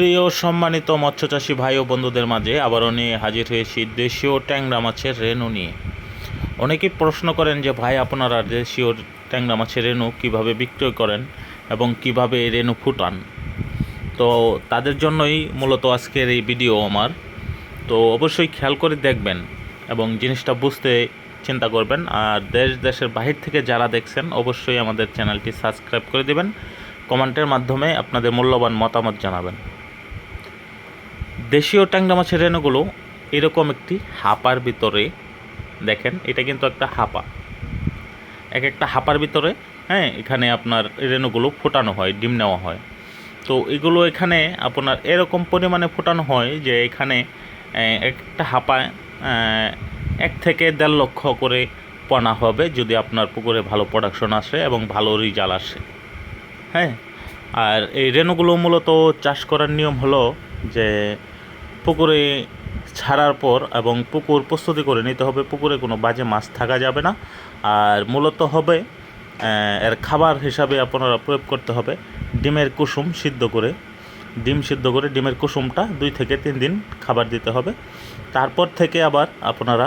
সুপ্রিয় সম্মানিত মৎস্যচাষী ভাই ও বন্ধুদের মাঝে আবারও নিয়ে হাজির হয়েছি দেশীয় ট্যাংরা মাছের রেনু নিয়ে। অনেকেই প্রশ্ন করেন যে, ভাই, আপনারা দেশীয় ট্যাংরা মাছের রেণু কীভাবে বিক্রয় করেন এবং কীভাবে এই রেনু ফুটান? তো তাদের জন্যই মূলত আজকের এই ভিডিও আমার। তো অবশ্যই খেয়াল করে দেখবেন এবং জিনিসটা বুঝতে চিন্তা করবেন। আর দেশ, দেশের বাহির থেকে যারা দেখছেন, অবশ্যই আমাদের চ্যানেলটি সাবস্ক্রাইব করে দেবেন। কমেন্টের মাধ্যমে আপনাদের মূল্যবান মতামত জানাবেন। দেশীয় ট্যাংরা মাছের রেণুগুলো এরকম একটি হাপার ভিতরে, দেখেন, এটা কিন্তু একটা হাপা। এক একটা হাপার ভিতরে হ্যাঁ এখানে আপনার রেণুগুলো ফোটানো হয়, ডিম নেওয়া হয়। তো এগুলো এখানে আপনার এরকম পরিমাণে ফোটানো হয় যে এখানে একটা হাপায় এক থেকে দেড় লক্ষ করে পোনা হবে যদি আপনার পুকুরে ভালো প্রোডাকশন আসে এবং ভালো রেজাল্ট আসে। হ্যাঁ আর এই রেণুগুলো মূলত চাষ করার নিয়ম হলো যে পুকুরে ছাড়ার পর এবং পুকুর প্রস্তুতি করে নিতে হবে, পুকুরে কোনো বাজে মাছ থাকা যাবে না। আর মূলত হবে এর খাবার হিসাবে আপনারা প্রয়োগ করতে হবে ডিমের কুসুম সিদ্ধ করে। ডিম সিদ্ধ করে ডিমের কুসুমটা দুই থেকে তিন দিন খাবার দিতে হবে। তারপর থেকে আবার আপনারা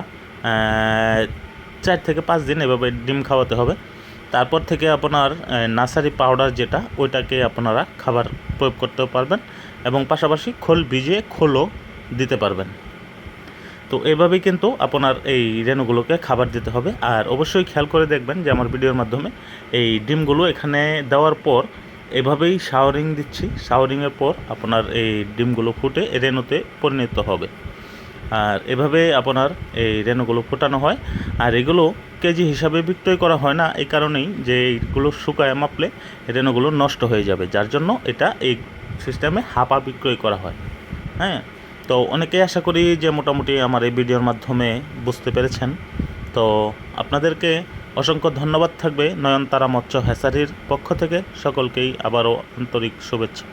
চার থেকে পাঁচ দিন এভাবে ডিম খাওয়াতে হবে। তারপর থেকে আপনার নার্সারি পাউডার যেটা, ওইটাকে আপনারা খাবার প্রয়োগ করতে পারবেন। এবং পাশাপাশি খোল ভিজিয়ে খোলও দিতে পারবেন। তো এভাবেই কিন্তু আপনার এই রেণুগুলোকে খাবার দিতে হবে। আর অবশ্যই খেয়াল করে দেখবেন যে আমার ভিডিওর মাধ্যমে এই ডিমগুলো এখানে দেওয়ার পর এভাবেই শাওয়ারিং দিচ্ছি। শাওয়ারিংয়ের পর আপনার এই ডিমগুলো ফুটে রেণুতে পরিণত হবে। আর এভাবে আপনার এই রেণুগুলো ফোটানো হয়। আর এগুলো কেজি হিসাবে বিক্রয় করা হয় না। এই কারণেই যে এইগুলো শুকায় মাপলে রেণুগুলো নষ্ট হয়ে যাবে। যার জন্য এটা এই সিস্টেমে হাপা বিক্রয় করা হয়। হ্যাঁ? তো অনেকেই আশা করি যে মোটামুটি আমার এই ভিডিওর মাধ্যমে বুঝতে পেরেছেন। তো আপনাদেরকে অসংখ্য ধন্যবাদ থাকবে নয়নতারা মৎস্য হ্যাসারির পক্ষ থেকে। সকলকেই আবারও আন্তরিক শুভেচ্ছা।